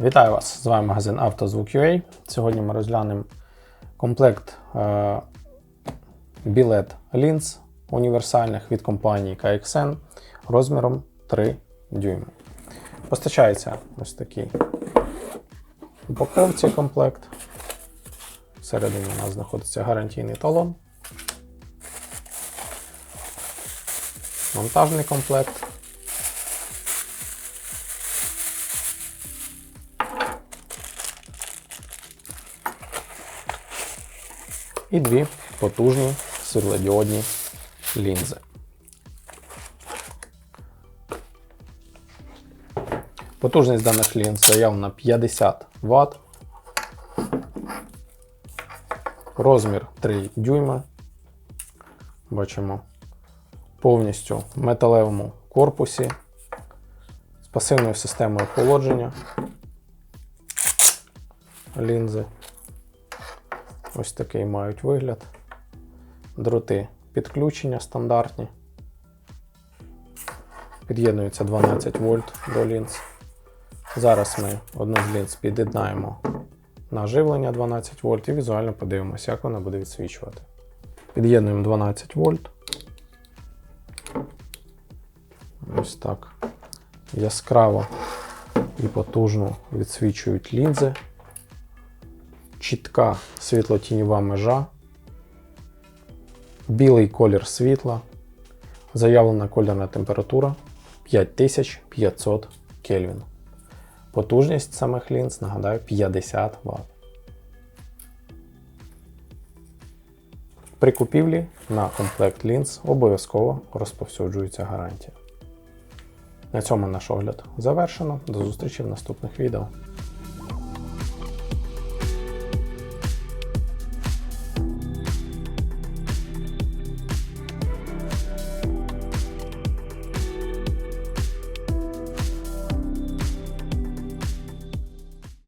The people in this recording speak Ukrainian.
Вітаю вас! З вами магазин «Автозвук.UA». Сьогодні ми розглянемо комплект е, білет лінз універсальних від компанії KXN розміром 3 дюйми. Постачається ось такий упаковці комплект. Всередині у нас знаходиться гарантійний талон. Монтажний комплект. І дві потужні світлодіодні лінзи. Потужність даних лінз заявлена 50 Вт. Розмір 3 дюйма. Бачимо повністю металевому корпусі з пасивною системою охолодження лінзи. Ось такий мають вигляд. Дроти підключення стандартні. Під'єднується 12 вольт до лінз. Зараз ми одну з лінз під'єднаємо на живлення 12 вольт і візуально подивимося, як вона буде відсвічувати. Під'єднуємо 12 вольт. Ось так. Яскраво і потужно відсвічують лінзи чітка світло-тіньова межа, білий колір світла, заявлена кольорна температура 5500 Кельвін. Потужність самих лінз, нагадаю, 50 Вт. При купівлі на комплект лінз обов'язково розповсюджується гарантія. На цьому наш огляд завершено. До зустрічі в наступних відео.